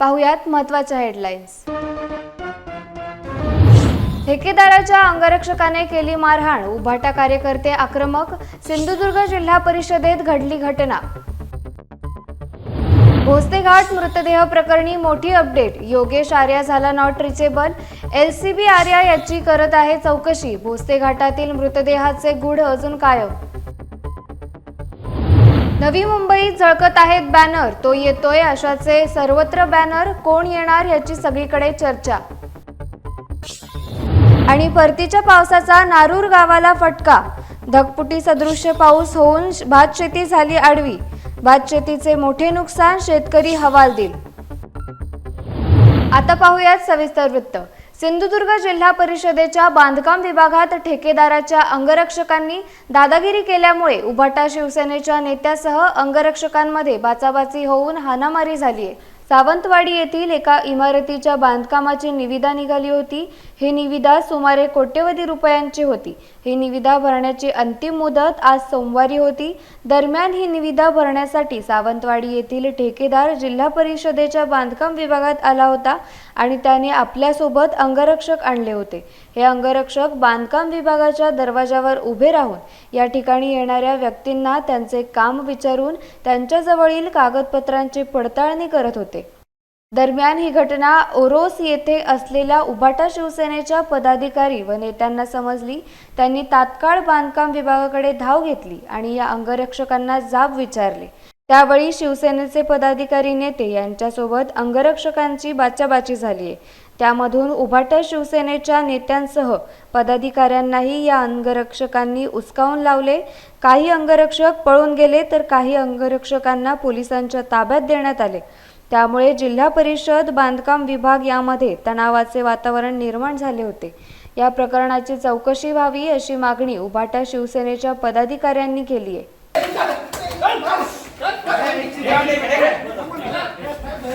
पाहुयात महत्त्वाच्या हेडलाईन्स ठेकेदाराच्या अंगरक्षकाने केली मारहाण. उभाटा कार्यकर्ते आक्रमक. सिंधुदुर्ग जिल्हा परिषदेत घडली घटना. भोसतेघाट मृतदेह प्रकरणी मोठी अपडेट. योगेश आर्या झाला not reachable L C B Arya याची करत आहे चौकशी. भोसतेघाटातील मृतदेहाचे गुढ अजून कायम. नवी मुंबईत झळकत आहेत बॅनर तो येतोय अशाचे सर्वत्र बॅनर कोण येणार याची सगळीकडे चर्चा. आणि परतीच्या पावसाचा नारूर गावाला फटका. धगपुटी सदृश्य पाऊस होऊन भातशेती भात शेती झाली आडवी. भात शेतीचे मोठे नुकसान शेतकरी हवालदिल. आता पाहूयात सविस्तर वृत्त. सिंधुदुर्ग जिल्हा परिषदेच्या बांधकाम विभागात ठेकेदाराच्या अंगरक्षकांनी दादागिरी केल्यामुळे उभाटा शिवसेनेच्या नेत्यासह अंगरक्षकांमध्ये बाचाबाची होऊन हाणामारी झाली आहे सावंतवाडी येथील एका इमारतीच्या बांधकामाची निविदा निघाली होती. ही निविदा सुमारे कोट्यवधी रुपयांची होती. ही निविदा भरण्याची अंतिम मुदत आज सोमवारी होती. दरम्यान ही निविदा भरण्यासाठी सावंतवाडी येथील ठेकेदार जिल्हा परिषदेच्या बांधकाम विभागात आला होता आणि त्याने आपल्यासोबत अंगरक्षक आणले होते. हे अंगरक्षक बांधकाम विभागाच्या दरवाजावर उभे राहून या ठिकाणी येणाऱ्या व्यक्तींना त्यांचे काम विचारून त्यांच्याजवळील कागदपत्रांची पडताळणी करत होते. दरम्यान ही घटना ओरोस येथे असलेल्या उभाटा शिवसेनेच्या पदाधिकारी व नेत्यांना समजली. त्यांनी तात्काळ बांधकाम विभागाकडे धाव घेतली आणि या अंगरक्षकांना जाब विचारले. त्यावेळी शिवसेनेचे पदाधिकारी नेते यांच्यासोबत अंगरक्षकांची बाचाबाची झाली आहे त्यामधून उभाटा शिवसेनेच्या नेत्यांसह पदाधिकाऱ्यांनाही या अंगरक्षकांनी उचकावून लावले. काही अंगरक्षक पळून गेले तर काही अंगरक्षकांना पोलिसांच्या ताब्यात देण्यात आले. त्यामुळे जिल्हा परिषद बांधकाम विभाग यामध्ये तणावाचे वातावरण निर्माण झाले होते. या प्रकरणाची चौकशी व्हावी अशी मागणी उभाटा शिवसेनेच्या पदाधिकाऱ्यांनी केली आहे.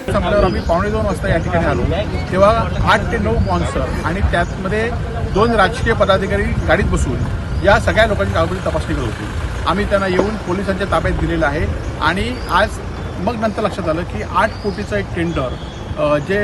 संपल्यावर आम्ही पावणे दोन वाजता या ठिकाणी आलो. तेव्हा आठ ते नऊ मॉन्सर आणि त्यातमध्ये दोन राजकीय पदाधिकारी गाडीत बसून या सगळ्या लोकांची कागदपत्री तपासणी करत होती. आम्ही त्यांना येऊन पोलिसांच्या ताब्यात दिलेलं आहे आणि आज मग नंतर लक्षात आलं की आठ कोटीचं एक टेंडर जे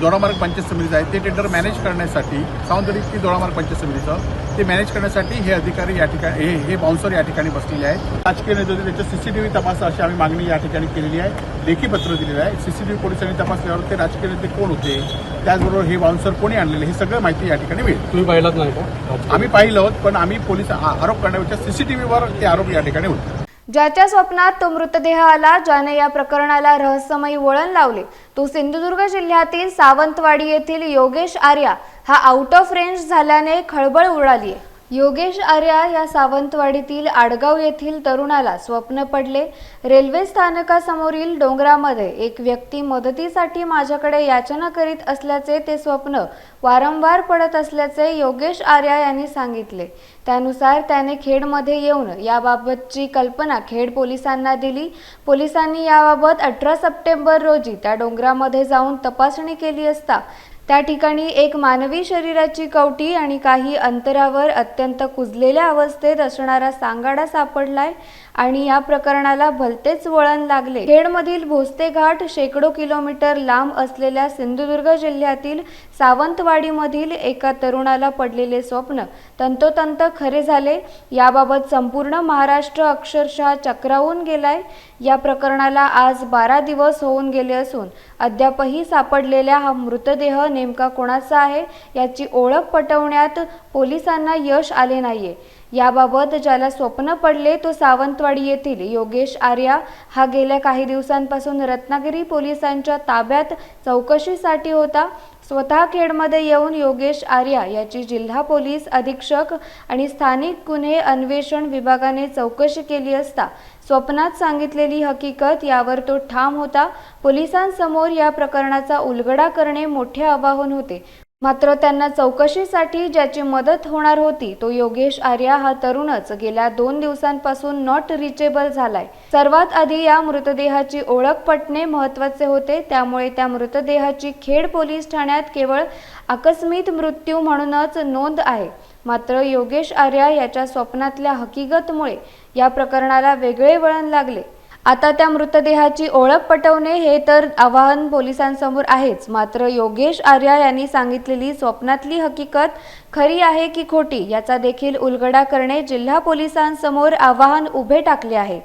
दोडामार्ग पंचायत समितीचं आहे ते टेंडर मॅनेज करण्यासाठी सावंतवाडी की दोडामार्ग पंचायत समितीचं ते मॅनेज करण्यासाठी हे अधिकारी या ठिकाणी हे हे बाउन्सर या ठिकाणी बसलेले आहेत. राजकीय नेते होते त्याचं सीसीटीव्ही तपासा अशी आम्ही मागणी या ठिकाणी केलेली आहे. लेखी पत्र दिलेलं आहे. सीसीटीव्ही पोलिसांनी तपासल्यावर ते राजकीय नेते कोण होते? त्याचबरोबर हे बाउन्सर कोणी आणलेले? हे सगळं माहिती या ठिकाणी मिळेल. तुम्ही पाहिलात नाही का? आम्ही पाहिलं आहोत पण आम्ही पोलीस आरोप करण्यापेक्षा सीसीटीव्हीवर ते आरोप या ठिकाणी होते. ज्याच्या स्वप्नात तो मृतदेह आला ज्याने या प्रकरणाला रहस्यमयी वळण लावले. तो सिंधुदुर्ग जिल्ह्यातील सावंतवाडी येथील योगेश आर्या हा आउट ऑफ रेंज झाल्याने खळबळ उडाली आहे योगेश आर्या या सावंतवाडीतील आडगाव येथील तरुणाला स्वप्न पडले. रेल्वे स्थानकासमोरील डोंगरामध्ये एक व्यक्ती मदतीसाठी माझ्याकडे याचना करीत असल्याचे ते स्वप्न वारंवार पडत असल्याचे योगेश आर्या यांनी सांगितले. त्यानुसार त्याने खेडमध्ये येऊन याबाबतची कल्पना खेड पोलिसांना दिली. पोलिसांनी याबाबत अठरा सप्टेंबर रोजी त्या डोंगरामध्ये जाऊन तपासणी केली असता त्या ठिकाणी एक मानवी शरीराची कवटी आणि काही अंतरावर अत्यंत कुजलेल्या अवस्थेत असणारा सांगाडा सापडलाय आणि या प्रकरणाला भलतेच वळण लागले. खेडमधील भोसते घाट शेकडो किलोमीटर लांब असलेल्या सिंधुदुर्ग जिल्ह्यातील सावंतवाडीमधील एका तरुणाला पडलेले स्वप्न तंतोतंत खरे झाले. याबाबत संपूर्ण महाराष्ट्र अक्षरशः चक्रावून गेलाय. या प्रकरणाला आज बारा दिवस होऊन गेले असून अद्यापही सापडलेल्या हा मृतदेह नेमका कोणाचा आहे याची ओळख पटवण्यात पोलिसांना यश आले नाहीये. याबाबत ज्याला स्वप्न पडले तो सावंतवाडी येथील योगेश आर्या. हा गेल्या काही दिवसांपासून रत्नागिरी पोलिसांच्या ताब्यात चौकशीसाठी होता. स्वतः खेडमध्ये येऊन योगेश आर्या याची जिल्हा पोलीस अधीक्षक आणि स्थानिक गुन्हे अन्वेषण विभागाने चौकशी केली असता स्वप्नात सांगितलेली हकीकत यावर तो ठाम होता. पोलिसांसमोर या प्रकरणाचा उलगडा करणे मोठे आवाहन होते. मात्र त्यांना चौकशीसाठी ज्याची मदत होणार होती तो योगेश आर्या हा तरुणच गेल्या दोन दिवसांपासून नॉट रिचेबल झालाय. सर्वात आधी या मृतदेहाची ओळख पटणे महत्त्वाचे होते त्यामुळे त्या मृतदेहाची खेड पोलीस ठाण्यात केवळ आकस्मित मृत्यू म्हणूनच नोंद आहे. मात्र योगेश आर्या याच्या स्वप्नातल्या हकीकतमुळे या प्रकरणाला वेगळे वळण लागले. आता त्या मृतदेहाची ओळख पटवणे हे तर आवाहन पोलिसांसमोर आहेच. मात्र योगेश आर्या यांनी सांगितलेली स्वप्नातली हकीकत खरी आहे की खोटी याचा देखील उलगडा करणे जिल्हा पोलिसांसमोर आवाहन उभे टाकले आहे.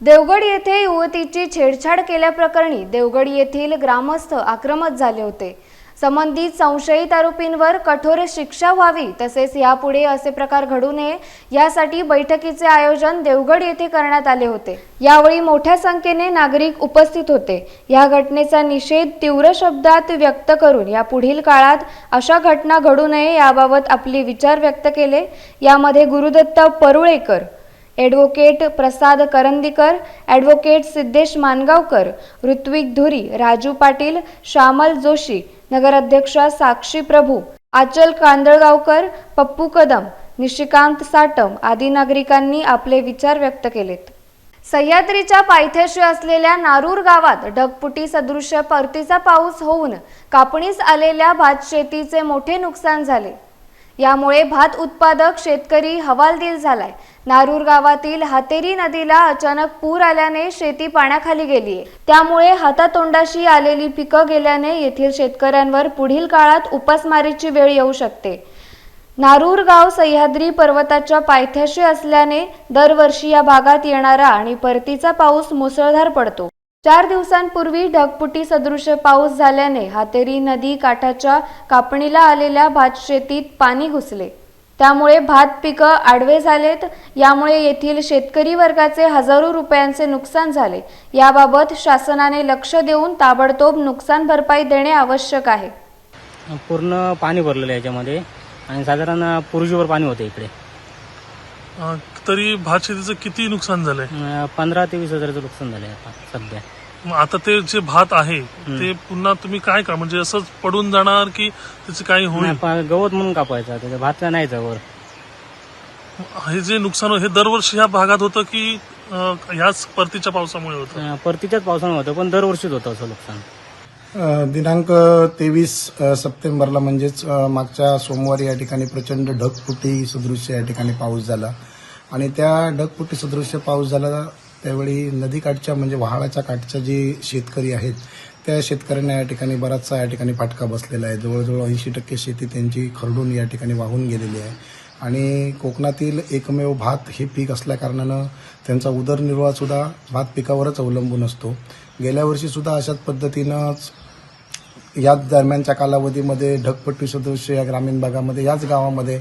देवगड येथे युवतीची छेडछाड केल्याप्रकरणी देवगड येथील ग्रामस्थ आक्रमक झाले होते. संबंधित संशयित आरोपींवर कठोर शिक्षा व्हावी तसेच यापुढे असे प्रकार घडू नये यासाठी बैठकीचे आयोजन देवगड येथे करण्यात आले होते. यावेळी मोठ्या संख्येने नागरिक उपस्थित होते. या घटनेचा निषेध तीव्र शब्दात व्यक्त करून या पुढील काळात अशा घटना घडू नये याबाबत आपले विचार व्यक्त केले. यामध्ये गुरुदत्त परुळेकर ॲडव्होकेट प्रसाद करंदीकर ॲडव्होकेट सिद्धेश मानगावकर ऋत्विक धुरी राजू पाटील श्यामल जोशी नगराध्यक्षा साक्षी प्रभू आचल कांदळगावकर पप्पू कदम निशिकांत साटम आदी नागरिकांनी आपले विचार व्यक्त केलेत. सह्याद्रीच्या पायथ्याशी असलेल्या नारूर गावात ढगपुटी सदृश्य परतीचा पाऊस होऊन कापणीस आलेल्या भात शेतीचे मोठे नुकसान झाले. यामुळे भात उत्पादक शेतकरी हवालदिल झालाय. नारूर गावातील हातेरी नदीला अचानक पूर आल्याने शेती पाण्याखाली गेलीये. त्यामुळे हातातोंडाशी आलेली पिकं गेल्याने येथील शेतकऱ्यांवर पुढील काळात उपासमारीची वेळ येऊ शकते. नारूर गाव सह्याद्री पर्वताच्या पायथ्याशी असल्याने दरवर्षी या भागात येणारा आणि परतीचा पाऊस मुसळधार पडतो. चार दिवसांपूर्वी ढगपुटी सदृश्य पाऊस झाल्याने हातेरी नदी काठाच्या कापणीला आलेल्या भात शेतीत पाणी घुसले. त्यामुळे भात पिकं आडवे झालेत. यामुळे येथील शेतकरी वर्गाचे हजारो रुपयांचे नुकसान झाले. याबाबत शासनाने लक्ष देऊन ताबडतोब नुकसान भरपाई देणे आवश्यक आहे. पूर्ण पाणी भरलेलं आहे याच्यामध्ये आणि साधारण पुरुषीवर पाणी होतं इकडे. तरी भात शेतीचं किती नुकसान झालंय? पंधरा ते वीस हजाराचं नुकसान झालं आहे आता सध्या. मग आता ते जे भात आहे ते पुन्हा तुम्ही काय का? म्हणजे असंच पडून जाणार की त्याचे काही होईल? नाही, पा- गवत म्हणून कापायचं त्याच्या भात नाही वर हे जे नुकसान हो- हे दरवर्षी ह्या भागात होतं की अं, ह्याच परतीच्या पावसामुळे होतं? अं, परतीच्याच पावसामुळे होतं पण दरवर्षीच होतं असं नुकसान. अ, दिनांक तेवीस सप्टेंबरला म्हणजेच अ, मागच्या सोमवारी या ठिकाणी प्रचंड ढगफुटी सदृश्य या ठिकाणी पाऊस झाला. आणि त्या ढगफुटी सदृश्य पाऊस झाला त्यावेळी नदीकाठच्या म्हणजे वहाळाच्या काठच्या जे शेतकरी आहेत त्या शेतकऱ्यांना या ठिकाणी बराचसा या ठिकाणी फाटका बसलेला आहे. जवळजवळ ऐंशी टक्के शेती त्यांची खरडून या ठिकाणी वाहून गेलेली आहे. आणि कोकणातील एकमेव भात हे पीक असल्याकारणानं त्यांचा उदरनिर्वाहसुद्धा भात पिकावरच अवलंबून असतो. गेल्या वर्षीसुद्धा अशाच पद्धतीनंच याच दरम्यानच्या कालावधीमध्ये ढगपट्टी सदृश या ग्रामीण भागामध्ये याच गावामध्ये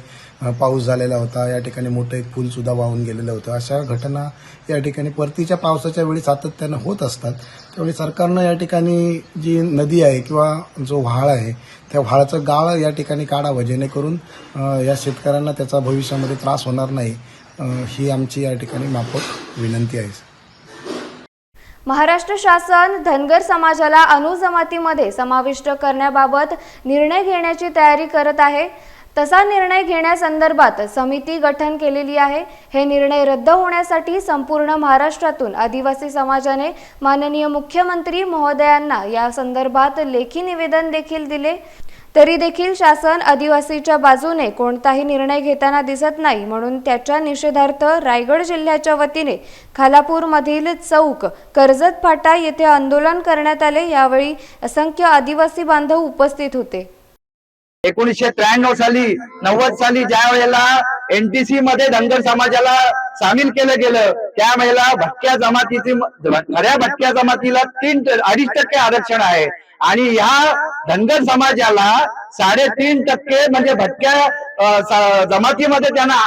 पाऊस झालेला होता. या ठिकाणी मोठं एक पूलसुद्धा वाहून गेलेलं होतं. अशा घटना या ठिकाणी परतीच्या पावसाच्या वेळी सातत्यानं होत असतात. त्यावेळी सरकारनं या ठिकाणी जी नदी आहे किंवा जो व्हाळ आहे त्या व्हाळाचं गाळ या ठिकाणी काढावं जेणेकरून या शेतकऱ्यांना त्याचा भविष्यामध्ये त्रास होणार नाही. ही आमची या ठिकाणी माफक विनंती आहे महाराष्ट्र शासन धनगर समाजाला अनुजमातीमध्ये समाविष्ट करण्याबाबत निर्णय घेण्याची तयारी करत आहे. तसा निर्णय घेण्यासंदर्भात समिती गठन केलेली आहे. हे निर्णय रद्द होण्यासाठी संपूर्ण महाराष्ट्रातून आदिवासी समाजाने माननीय मुख्यमंत्री महोदयांना या संदर्भात लेखी निवेदन देखील दिले. तरी देखील शासन आदिवासीच्या बाजूने कोणताही निर्णय घेताना दिसत नाही म्हणून त्याच्या निषेधार्थ रायगड जिल्ह्याच्या वतीने खालापूरमधील चौक कर्जत फाटा येथे आंदोलन करण्यात आले. यावेळी असंख्य आदिवासी बांधव उपस्थित होते. एकोणीसशे त्र्याण्णव साली नव्वद साली ज्या वेळेला एनटीसी मध्ये धनगर समाजाला सामील केलं गेलं त्यावेळेला भटक्या जमातीची खऱ्या भटक्या जमातीला तीन अडीच टक्के आरक्षण आहे. आणि ह्या धनगर समाजाला साडेतीन टक्के म्हणजे भटक्या जमातीमध्ये त्यांना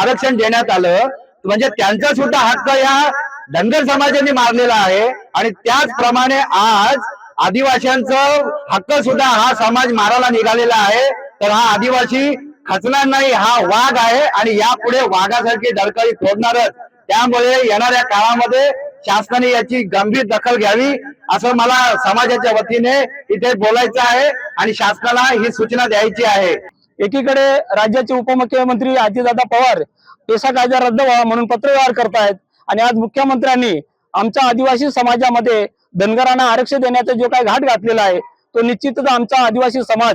आरक्षण देण्यात आलं. म्हणजे त्यांचा सुद्धा हक्क या धनगर समाजाने मारलेला आहे. आणि त्याचप्रमाणे आज आदिवासींचं हक्क सुद्धा हा समाज मारायला निघालेला आहे. तर हा आदिवासी खचणार नाही हा वाघ आहे आणि यापुढे वाघासारखी धडकळी फोडणारच. त्यामुळे येणाऱ्या काळामध्ये शासनाने याची गंभीर दखल घ्यावी असं मला समाजाच्या वतीने इथे बोलायचं आहे आणि शासनाला ही सूचना द्यायची आहे. एकीकडे राज्याचे उपमुख्यमंत्री अजितदादा पवार पेसा कायदा रद्द व्हावा म्हणून पत्रव्यवहार करतायत आणि आज मुख्यमंत्र्यांनी आमच्या आदिवासी समाजामध्ये धनगरांना आरक्षण देण्याचा जो काही घाट घातलेला आहे तो निश्चितच आमचा आदिवासी समाज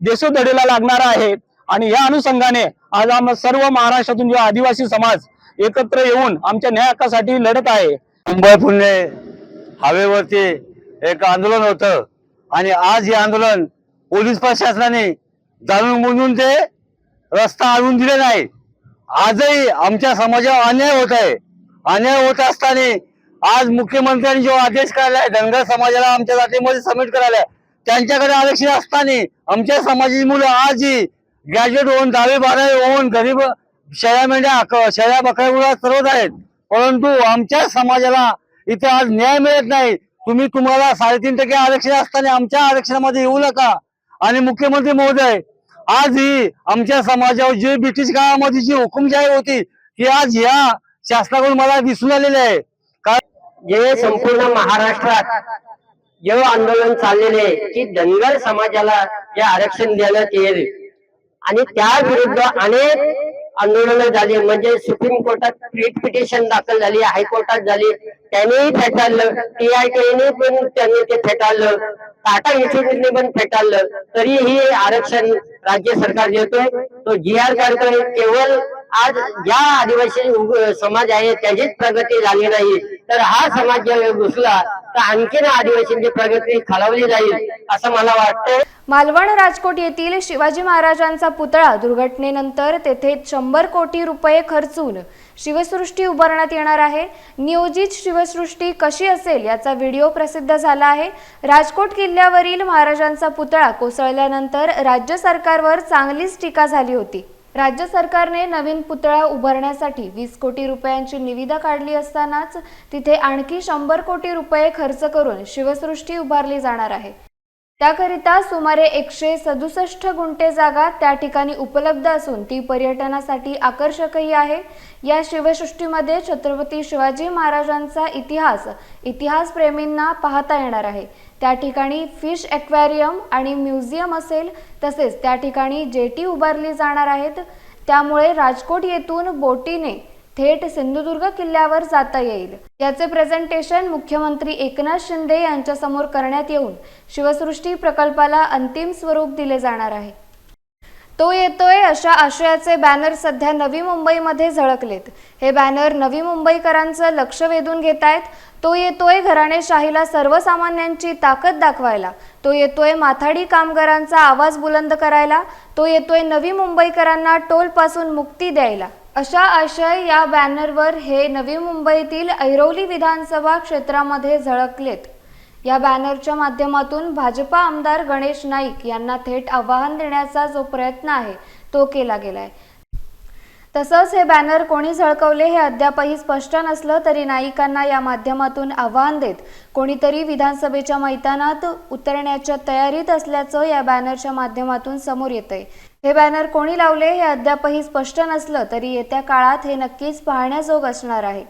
देशोधडीला लागणारा आहे. आणि या अनुषंगाने आज आम सर्व महाराष्ट्रातून जो आदिवासी समाज एकत्र येऊन आमच्या न्याय हक्कासाठी लढत आहे. मुंबई पुणे हवेवरती एक आंदोलन होतं. आणि आज हे आंदोलन पोलीस प्रशासनाने जाणून बुजून ते रस्ता आणून दिले नाही. आजही आमच्या समाजावर अन्याय होत आहे. अन्याय होत असताना आज मुख्यमंत्र्यांनी जो आदेश काढलाय धनगर समाजाला आमच्या जातीमध्ये सबमिट करायला त्यांच्याकडे आरक्षण असताना आमच्या समाजाची मुलं आजही ग्रॅज्युएट होऊन दहावी बारावी होऊन गरीब शेळ्या मेंढ्या क- शेळ्या बकऱ्या सर्वच आहेत. परंतु आमच्या समाजाला इथे आज न्याय मिळत नाही. तुम्ही तुम्हाला साडेतीन टक्के आरक्षण असताना आमच्या आरक्षणामध्ये येऊ नका. आणि मुख्यमंत्री महोदय आज ही आमच्या समाजावर जी ब्रिटिश काळामध्ये जी हुकुमशाही होती ती आज या शासनाकडून मला दिसून आलेली आहे. जे संपूर्ण महाराष्ट्रात जे आंदोलन चाललेले की धनगर समाजाला जे आरक्षण देण्यात येईल आणि त्या विरुद्ध अनेक आंदोलन झाली म्हणजे सुप्रीम कोर्टात रिट पिटिशन दाखल झाली हायकोर्टात झाली. त्यांनीही फेटाळलं टीआयटीने पण त्यांनी ते फेटाळलं टाटा इन्स्टिट्यूटने पण फेटाळलं. तरीही आरक्षण राज्य सरकार देतोय. तो जी आर केवळ आज ज्या आदिवासी समाज आहे त्याचीच प्रगती झाली नाही. तर हा समाज जर घुसला तर आणखीन आदिवासींची प्रगती खालावली जाईल असं मला वाटतं मालवण राजकोट येथील शिवाजी महाराजांचा पुतळा दुर्घटनेनंतर तेथे शंभर कोटी रुपये खर्चून शिवसृष्टी उभारण्यात येणार आहे. नियोजित शिवसृष्टी कशी असेल याचा व्हिडिओ प्रसिद्ध झाला आहे. राजकोट किल्ल्यावरील महाराजांचा पुतळा कोसळल्यानंतर राज्य सरकारवर चांगलीच टीका झाली होती. राज्य सरकारने नवीन पुतळा उभारण्यासाठी वीस कोटी रुपयांची निविदा काढली असतानाच तिथे आणखी शंभर कोटी रुपये खर्च करून शिवसृष्टी उभारली जाणार आहे. त्याकरिता सुमारे एकशे सदुसष्ट गुंठे जागा त्या ठिकाणी उपलब्ध असून ती पर्यटनासाठी आकर्षकही आहे. या शिवसृष्टीमध्ये छत्रपती शिवाजी महाराजांचा इतिहास इतिहासप्रेमींना पाहता येणार आहे. त्या ठिकाणी फिश ॲक्वॅरियम आणि म्युझियम असेल तसेच त्या ठिकाणी जेटी उभारली जाणार आहेत. त्यामुळे राजकोट येथून बोटीने थेट सिंधुदुर्ग किल्ल्यावर जाता येईल. याचे प्रेझेंटेशन मुख्यमंत्री एकनाथ शिंदे यांच्यासमोर करण्यात येऊन शिवसृष्टी प्रकल्पाला अंतिम स्वरूप दिले जाणार आहे. तो येतोय अशा आशयाचे बॅनर सध्या नवी मुंबईमध्ये झळकलेत. हे बॅनर नवी मुंबईकरांचं लक्ष वेधून घेत आहेत तो येतोय घराणेशाहीला सर्वसामान्यांची ताकद दाखवायला. तो येतोय माथाडी कामगारांचा आवाज बुलंद करायला. तो येतोय नवी मुंबईकरांना टोलपासून मुक्ती द्यायला. अशा आशय या बॅनरवर हे नवी मुंबईतील ऐरोली विधानसभा क्षेत्रामध्ये झळकलेत. या बॅनरच्या माध्यमातून भाजपा आमदार गणेश नाईक यांना थेट आव्हान देण्याचा जो प्रयत्न आहे तो केला गेलाय. तसंच हे बॅनर कोणी झळकवले हे अद्यापही स्पष्ट नसलं तरी नाईकांना या माध्यमातून आव्हान देत कोणीतरी विधानसभेच्या मैदानात उतरण्याच्या तयारीत असल्याचं या बॅनरच्या माध्यमातून समोर येतंय. हे बॅनर कोणी लावले हे अद्यापही स्पष्ट नसलं तरी येत्या काळात हे नक्कीच पाहण्याजोग असणार आहे.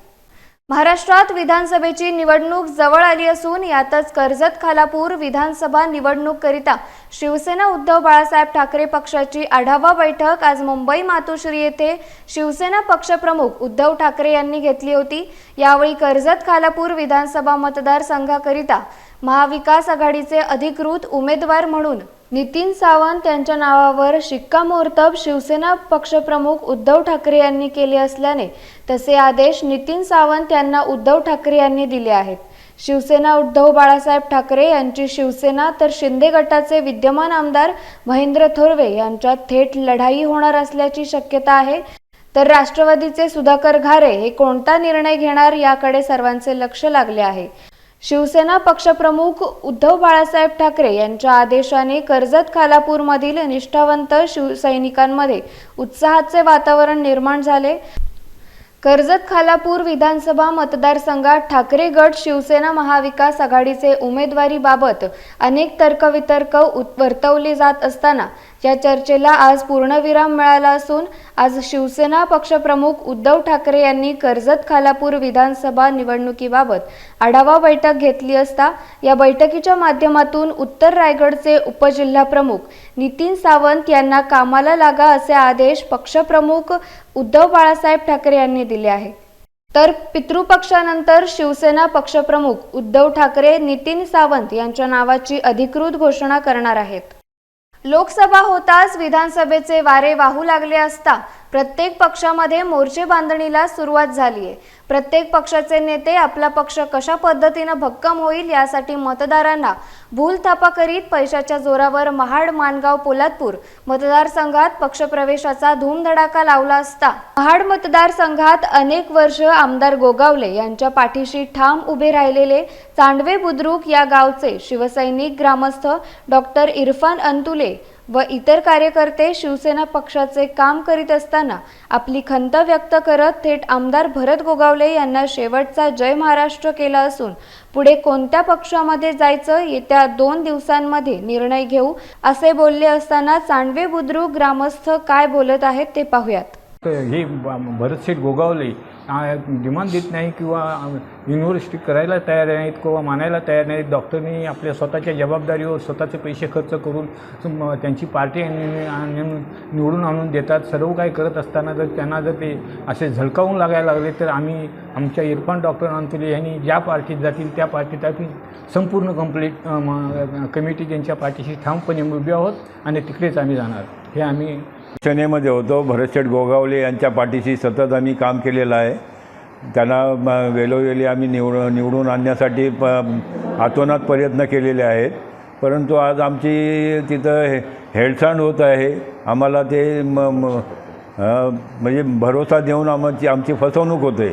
महाराष्ट्रात विधानसभेची निवडणूक जवळ आली असून यातच कर्जत खालापूर विधानसभा निवडणूककरिता शिवसेना उद्धव बाळासाहेब ठाकरे पक्षाची आढावा बैठक आज मुंबई मातोश्री येथे शिवसेना पक्षप्रमुख उद्धव ठाकरे यांनी घेतली होती. यावेळी कर्जत खालापूर विधानसभा मतदारसंघाकरिता महाविकास आघाडीचे अधिकृत उमेदवार म्हणून नितीन सावंत यांच्या नावावर शिक्कामोर्तब शिवसेना पक्षप्रमुख उद्धव ठाकरे यांनी केले असल्याने तसे आदेश नितीन सावंत यांना उद्धव ठाकरे यांनी दिले आहेत. शिवसेना उद्धव बाळासाहेब ठाकरे यांची शिवसेना तर शिंदे गटाचे विद्यमान आमदार महेंद्र थोरवे यांच्यात थेट लढाई होणार असल्याची शक्यता आहे. तर राष्ट्रवादीचे सुधाकर घारे हे कोणता निर्णय घेणार याकडे सर्वांचे लक्ष लागले आहे. शिवसेना पक्षप्रमुख उद्धव बाळासाहेब ठाकरे यांच्या आदेशाने कर्जत खालापूरमधील निष्ठावंत शिवसैनिकांमध्ये उत्साहाचे वातावरण निर्माण झाले. कर्जत खालापूर विधानसभा मतदारसंघात ठाकरे गट शिवसेना महाविकास आघाडीचे उमेदवारीबाबत अनेक तर्कवितर्क वर्तवले जात असताना या चर्चेला आज पूर्णविराम मिळाला असून आज शिवसेना पक्षप्रमुख उद्धव ठाकरे यांनी कर्जत खालापूर विधानसभा निवडणुकीबाबत आढावा बैठक घेतली असता या बैठकीच्या माध्यमातून उत्तर रायगडचे उपजिल्हाप्रमुख नितीन सावंत यांना कामाला लागा असे आदेश पक्षप्रमुख उद्धव बाळासाहेब ठाकरे यांनी दिले आहे तर पितृपक्षानंतर शिवसेना पक्षप्रमुख उद्धव ठाकरे नितीन सावंत यांच्या नावाची अधिकृत घोषणा करणार आहेत. लोकसभा होताच विधानसभेचे वारे वाहू लागले असता प्रत्येक पक्षामध्ये मोर्चे बांधणीला सुरुवात झाली आहे प्रत्येक पक्षाचे नेते आपला पक्ष कशा पद्धतीनं भक्कम होईल यासाठी मतदारांना भूलथापा करीत पैशाच्या जोरावर महाड मानगाव पोलादपूर मतदारसंघात पक्षप्रवेशाचा धूमधडाका लावला असता. महाड मतदारसंघात अनेक वर्ष आमदार गोगावले यांच्या पाठीशी ठाम उभे राहिलेले चांडवे बुद्रुक या गावचे शिवसैनिक ग्रामस्थ डॉक्टर इरफान अंतुले व इतर कार्यकर्ते शिवसेना पक्षाचे काम करीत असताना आपली खंत व्यक्त करत थेट आमदार भरत गोगावले यांना शेवटचा जय महाराष्ट्र केला असून पुढे कोणत्या पक्षामध्ये जायचं येत्या दोन दिवसांमध्ये निर्णय घेऊ असे बोलले असताना चांडवे बुद्रुक ग्रामस्थ काय बोलत आहेत ते पाहूयात. हे ब- भरतशेठ गोगावले डिमांड देत नाही किंवा युनिव्हर्सिटी करायला तयार नाहीत किंवा मानायला तयार नाहीत. डॉक्टरनी आपल्या स्वतःच्या जबाबदारीवर स्वतःचे पैसे खर्च करून त्यांची पार्टी निवडून आणून देतात. सर्व काही करत असताना जर त्यांना जर ते असे झळकावून लागायला लागले तर आम्ही आमच्या इरफान डॉक्टर अंतुले यांनी ज्या पार्टीत जातील त्या पार्टीत आम्ही संपूर्ण कंप्लीट कमिटी त्यांच्या पार्टीशी ठामपणे उभे आहोत आणि तिकडेच आम्ही जाणार. हे आम्ही सेनेमध्ये होतो. भरतशेठ गोगावले यांच्या पाठीशी सतत आम्ही काम केलेलं आहे. त्यांना वेळोवेळी आम्ही निवड निवडून आणण्यासाठी प हातोनात प्रयत्न केलेले आहेत. परंतु आज आमची तिथं हे हेळसांड होत आहे. आम्हाला ते म म्हणजे भरोसा देऊन आमची आमची फसवणूक होते.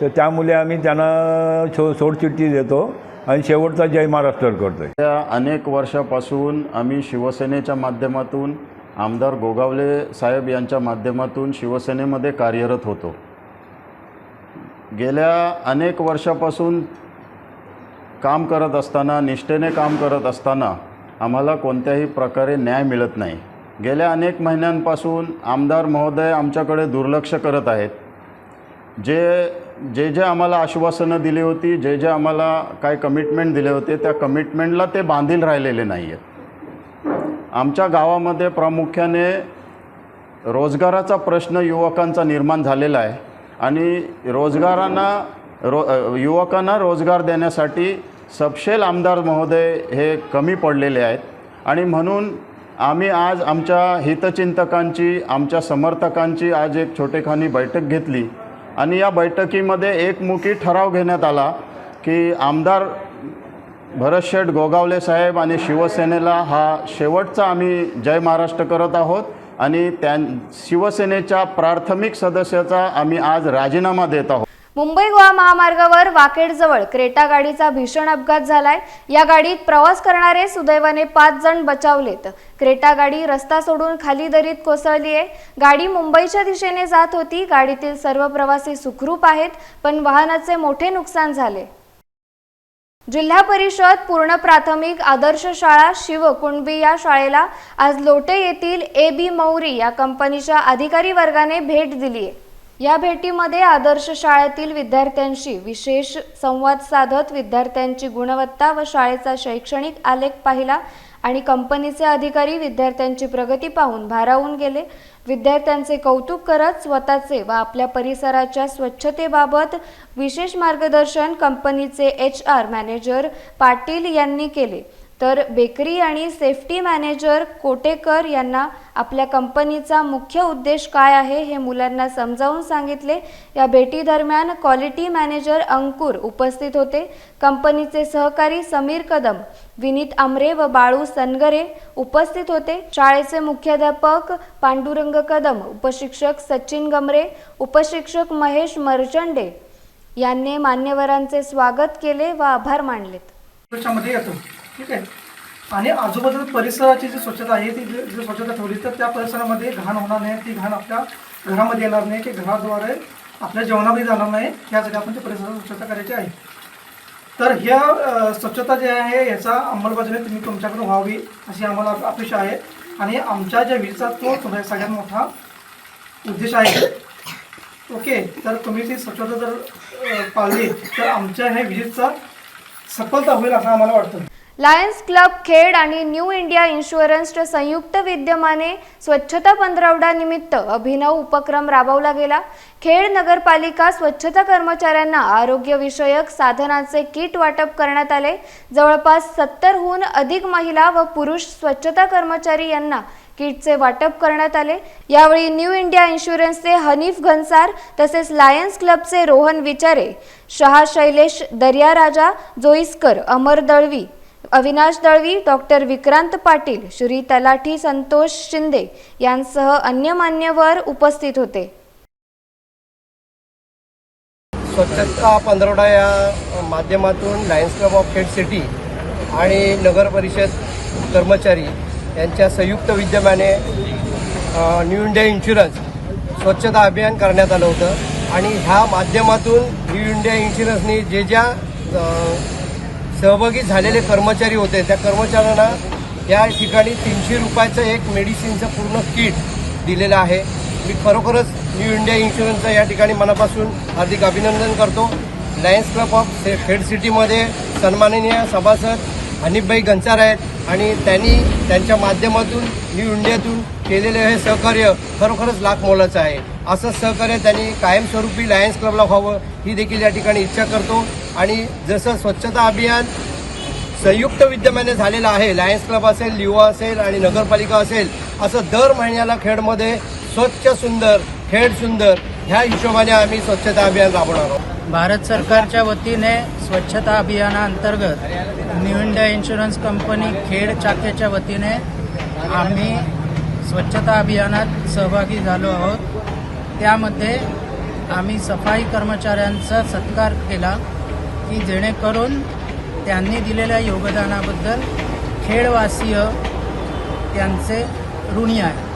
तर त्यामुळे आम्ही त्यांना सो सोडचिठ्ठी देतो आणि शेवटचा जय महाराष्ट्र करतो आहे अनेक वर्षापासून आम्ही शिवसेनेच्या माध्यमातून आमदार गोगावले साहेब यांच्या माध्यमातून शिवसेनेमध्ये कार्यरत होतो. गेल्या अनेक वर्षापासून काम करत असताना निष्ठेने काम करत असताना आम्हाला कोणत्याही प्रकारे न्याय मिळत नाही. गेल्या अनेक महिन्यांपासून आमदार महोदय आमच्याकडे दुर्लक्ष करत आहेत. जे जे जे आम्हाला आश्वासनं दिली होती जे जे आम्हाला काय कमिटमेंट दिले होते त्या कमिटमेंटला ते बांधील राहिलेले नाही आहेत आमच्या गावामध्ये प्रामुख्याने रोजगाराचा प्रश्न युवकांचा निर्माण झालेला आहे. आणि रोजगारांना रो युवकांना रोजगार देण्यासाठी सपशेल आमदार महोदय हे कमी पडलेले आहेत. आणि म्हणून आम्ही आज आमच्या हितचिंतकांची आमच्या समर्थकांची आज एक छोटेखानी बैठक घेतली. आणि या बैठकीमध्ये एकमुखी ठराव घेण्यात आला की आमदार भरतशेठ गोगावले साहेब आणि शिवसेनेला हा शेवटचा आम्ही जय महाराष्ट्र करत आहोत आणि त्या शिवसेनेच्या प्राथमिक सदस्याचा आम्ही आज राजीनामा देत आहोत. मुंबई गोवा महामार्गावर वाकेडजवळ क्रेटा गाडीचा भीषण अपघात झालाय. या गाडीत प्रवास करणारे सुदैवाने पाच जण बचावलेत. क्रेटा गाडी रस्ता सोडून खाली दरीत कोसळली आहे. गाडी मुंबईच्या दिशेने जात होती. गाडीतील सर्व प्रवासी सुखरूप आहेत पण वाहनाचे मोठे नुकसान झाले. जिल्हा परिषद पूर्ण प्राथमिक आदर्श शाळा शिव कुणबी या शाळेला आज लोटे येथील ए बी मौरी या कंपनीच्या अधिकारी वर्गाने भेट दिली आहे. या भेटीमध्ये आदर्श शाळेतील विद्यार्थ्यांशी विशेष संवाद साधत विद्यार्थ्यांची गुणवत्ता व शाळेचा शैक्षणिक आलेख पाहिला आणि कंपनीचे अधिकारी विद्यार्थ्यांची प्रगती पाहून भारावून गेले. विद्यार्थ्यांचे कौतुक करत स्वतःचे व आपल्या परिसराच्या स्वच्छतेबाबत विशेष मार्गदर्शन कंपनीचे एच आर मॅनेजर पाटील यांनी केले. तर बेकरी आणि सेफ्टी मॅनेजर कोटेकर यांना आपल्या कंपनीचा मुख्य उद्देश काय आहे हे मुलांना समजावून सांगितले. या भेटीदरम्यान क्वालिटी मॅनेजर अंकुर उपस्थित होते. कंपनीचे सहकारी समीर कदम विनीत आमरे व बाळू सनगरे उपस्थित होते. शाळेचे मुख्याध्यापक पांडुरंग कदम उपशिक्षक सचिन गमरे उपशिक्षक महेश मर्चंडे यांनी मान्यवरांचे स्वागत केले व आभार मानलेत. ठीक आहे. आणि आजूबाजूला परिसराची जी स्वच्छता आहे ती जर स्वच्छता ठेवली तर त्या परिसरामध्ये घाण होणार नाही ती घाण आपल्या घरामध्ये येणार नाही की घराद्वारे आपल्या जेवणामध्ये जाणार नाही यासाठी आपण ते परिसराची स्वच्छता करायची आहे. तर ह्या स्वच्छता जी आहे याचा अंमलबजावणी तुम्ही तुमच्याकडून व्हावी अशी आम्हाला अपेक्षा आहे. आणि आमच्या ज्या विजेचा तो तुम्हाला सगळ्यात मोठा उद्देश आहे. ओके तर तुम्ही ती स्वच्छता जर पाळली तर आमच्या ह्या विजेचा सफलता होईल असं आम्हाला वाटतं. लायन्स क्लब खेड आणि न्यू इंडिया इन्शुरन्सच्या संयुक्त विद्यमाने स्वच्छता पंधरवडा निमित्त अभिनव उपक्रम राबवला गेला. खेड नगरपालिका स्वच्छता कर्मचाऱ्यांना आरोग्यविषयक साधनांचे किट वाटप करण्यात आले. जवळपास सत्तरहून अधिक महिला व पुरुष स्वच्छता कर्मचारी यांना किटचे वाटप करण्यात आले. यावेळी न्यू इंडिया इन्शुरन्सचे हनीफ घनसार तसेच लायन्स क्लबचे रोहन विचारे शहा शैलेश दर्याराजा जोईस्कर अमर दळवी अविनाश दळवी डॉक्टर विक्रांत पाटील श्री तलाठी संतोष शिंदे यांसह अन्य मान्यवर उपस्थित होते. स्वच्छता पंधरवडा या माध्यमातून Lions Club of Khed city आणि नगर परिषद कर्मचारी यांच्या संयुक्त विद्यमाने न्यू इंडिया इन्शुरन्स स्वच्छता अभियान करण्यात आलं होतं. आणि ह्या माध्यमातून न्यू इंडिया इन्शुरन्सनी जे ज्या सहभागी झालेले कर्मचारी होते. त्या कर्मचाऱ्यांना या ठिकाणी तीनशे रुपयाचं एक मेडिसिनचं पूर्ण किट दिलेलं आहे. मी खरोखरच न्यू इंडिया इन्शुरन्सचं या ठिकाणी मनापासून हार्दिक अभिनंदन करतो. लायन्स क्लब ऑफ से- खेड सिटीमध्ये सन्माननीय सभासद हनीफभाई गंचार आहेत आणि त्यांनी त्यांच्या माध्यमातून न्यू इंडियातून केलेले हे सहकार्य खरोखरच लाख मोलाचं आहे. असं सहकार्य त्यांनी कायमस्वरूपी लायन्स क्लबला व्हावं ही देखील या ठिकाणी इच्छा करतो. आणि जसं स्वच्छता अभियान संयुक्त विद्यमाने झालेलं आहे लायन्स क्लब असेल लिओ असेल आणि नगरपालिका असेल असं दर महिन्याला खेडमध्ये स्वच्छ सुंदर खेड सुंदर ह्या हिशोबाने आम्ही स्वच्छता अभियान राबवणार आहोत. भारत सरकारच्या वतीने स्वच्छता अभियानाअंतर्गत New India Insurance Company Khed शाखेच्या वतीने आम्ही स्वच्छता अभियानात सहभागी झालो आहोत. त्यामध्ये आम्ही सफाई कर्मचाऱ्यांचा सत्कार केला. की जेणेकरून त्यांनी दिलेल्या योगदानाबद्दल खेडवासीय त्यांचे ऋणी आहे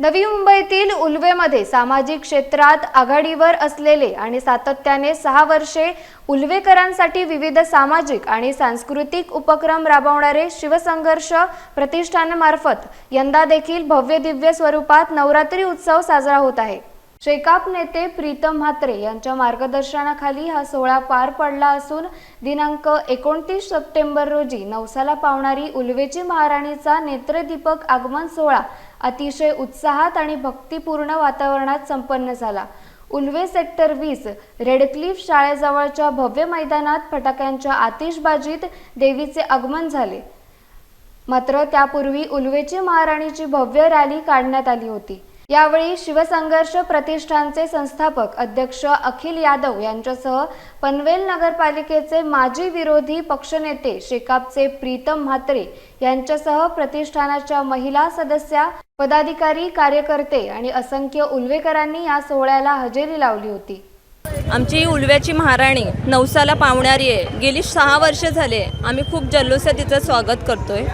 नवी मुंबईतील उल्वेमध्ये सामाजिक क्षेत्रात आघाडीवर असलेले आणि सातत्याने सहा वर्षे उल्वेकरांसाठी विविध सामाजिक आणि सांस्कृतिक उपक्रम राबवणारे शिवसंघर्ष प्रतिष्ठानामार्फत यंदा देखील भव्य दिव्य स्वरूपात नवरात्री उत्सव साजरा होत आहे. शेकाप नेते प्रीतम म्हात्रे यांच्या मार्गदर्शनाखाली हा सोहळा पार पडला असून दिनांक एकोणतीस सप्टेंबर रोजी नवसाला पावणारी उल्वेची महाराणीचा नेत्रदीपक आगमन सोहळा अतिशय उत्साहात आणि भक्तिपूर्ण वातावरणात संपन्न झाला. उल्वे सेक्टर वीस रेडक्लिफ शाळेजवळच्या भव्य मैदानात फटाक्यांच्या आतिषबाजीत देवीचे आगमन झाले. मात्र त्यापूर्वी उल्वेची महाराणीची भव्य रॅली काढण्यात आली होती. यावेळी शिवसंघर्ष प्रतिष्ठानचे संस्थापक अध्यक्ष अखिल यादव यांच्यासह पनवेल नगरपालिकेचे माजी विरोधी पक्षनेते शेकापचे प्रीतम म्हात्रे यांच्यासह प्रतिष्ठानाच्या महिला सदस्या पदाधिकारी कार्यकर्ते आणि असंख्य उल्वेकरांनी या सोहळ्याला हजेरी लावली होती. आमची उलव्याची महाराणी नवसाला पावणारी आहे. गेली सहा वर्ष झाले आम्ही खूप जल्लोषात तिचं स्वागत करतोय.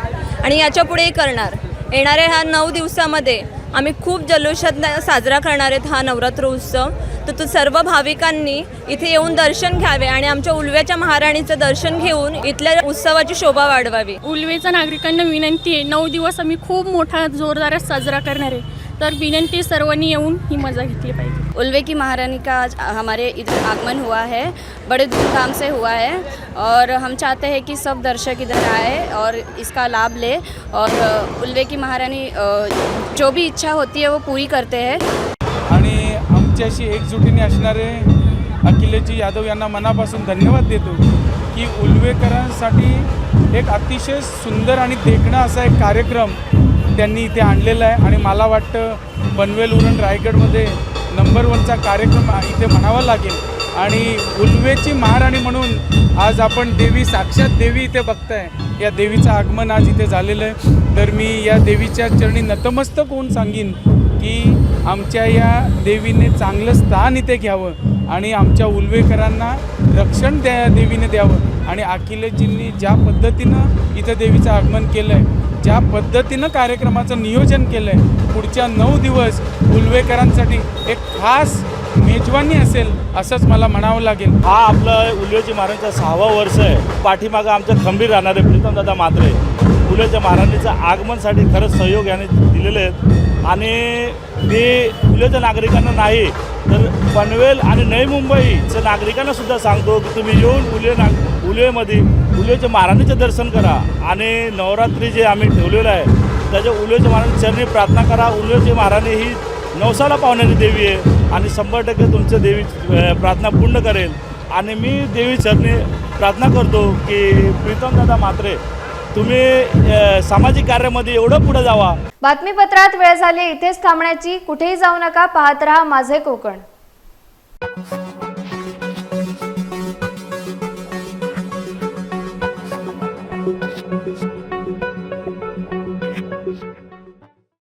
आणि याच्या पुढेही करणार. येणाऱ्या ह्या नऊ दिवसामध्ये आम्ही खूप जल्लोषात साजरा करणार आहेत हा नवरात्र उत्सव. तर तो सर्व भाविकांनी इथे येऊन दर्शन घ्यावे आणि आमच्या उलव्याच्या महाराणीचं दर्शन घेऊन इथल्या उत्सवाची शोभा वाढवावी. उलवेच्या नागरिकांना विनंती आहे नऊ दिवस आम्ही खूप मोठा जोरदारात साजरा करणार आहे. तर विनंती सर्वांनी येऊन ही मजा घेतली पाहिजे. उल्वे की महारानी का आज हमारे इधर आगमन हुआ है बड़े धूमधाम से हुआ है और हम चाहते हैं कि सब दर्शक इधर आए और इसका लाभ ले और उल्वे की महारानी जो भी इच्छा होती है वो पूरी करते हैं। आणि आमच्याशी एकजुटीने असणारे अखिलेशजी यादव यांना मनापासून धन्यवाद देतो की उल्वेकरांसाठी एक अतिशय सुंदर आणि देखणा असा एक कार्यक्रम त्यांनी इथे आणलेलं आहे आणि मला वाटतं पनवेल उरण रायगडमध्ये नंबर वनचा कार्यक्रम इथे म्हणावा लागेल. आणि उल्वेची महाराणी म्हणून आज आपण देवी साक्षात देवी इथे बघताय. या देवीचं आगमन आज इथे झालेलं आहे. तर मी या देवीच्या चरणी नतमस्तक होऊन सांगीन की आमच्या या देवीने चांगलं स्थान इथे घ्यावं आणि आमच्या उलवेकरांना रक्षण त्या देवीने द्यावं. आणि अखिलेशजींनी ज्या पद्धतीनं इथं देवीचं आगमन केलं आहे ज्या पद्धतीनं कार्यक्रमाचं नियोजन केलं आहे पुढच्या नऊ दिवस उलवेकरांसाठी एक खास मेजवानी असेल असंच मला म्हणावं लागेल. हा आपलं उल्वेची महाराजांचा सहावा वर्ष आहे. पाठीमागं आमच्या खंबीर राहणारे प्रीतमदादा मात्रे उल्वेच्या महाराजांचं आगमनसाठी खरंच सहयोग याने दिलेले आहेत. आणि मी उल्वेच्या नागरिकांना नाही तर पनवेल आणि नवी मुंबईच्या नागरिकांना सुद्धा सांगतो की तुम्ही येऊन उले नाग उलेमध्ये उलेच्या महाराजांचे दर्शन करा आणि नवरात्री जे आम्ही ठेवलेलं आहे त्याच्या उलेच्या महाराज चरणी प्रार्थना करा. उलेची महाराणी ही नवसाला पावणारी देवी आहे आणि शंभर टक्के तुमच्या देवी प्रार्थना पूर्ण करेल. आणि मी देवी चरणी प्रार्थना करतो की प्रीतमदादा मात्रे तुम्ही सामाजिक कार्यामध्ये एवढं पुढे जावा. बातमीपत्रात वेळ झाली इथेच थांबण्याची. कुठेही जाऊ नका पाहत राहा माझे कोकण.